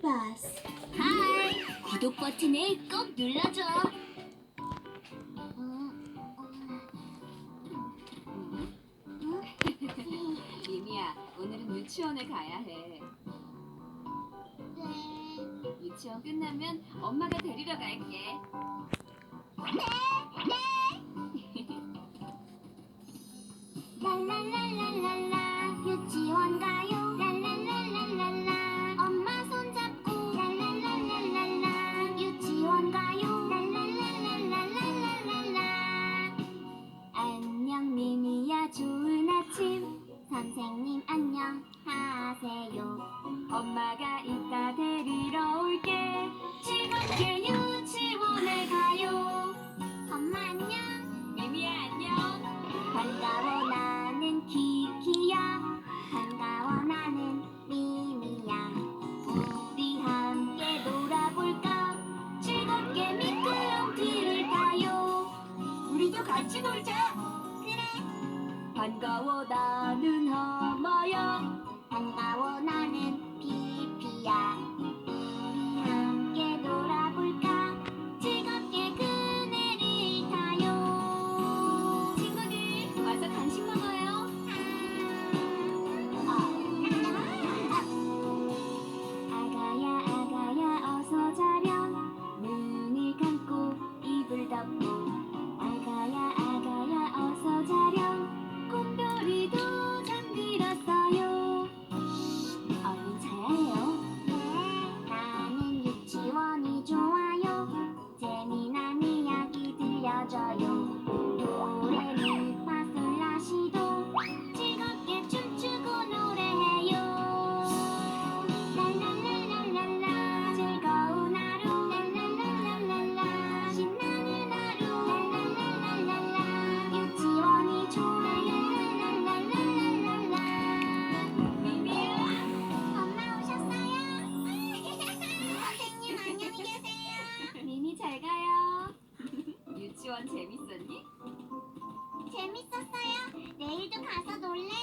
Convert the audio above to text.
버스. 하이! 구독 버튼을 꼭 눌러줘. 어? 미미야, 오늘은 유치원에 가야 해. 네. 유치원 끝나면 엄마가 데리러 갈게. 랄랄랄랄랄라 유치원 가 안녕하세요. 엄마가 이따 데리러 올 반가워 나는 하마야. 반가워 나는 비. 재밌었니? 재밌었어요. 내일도 가서 놀래.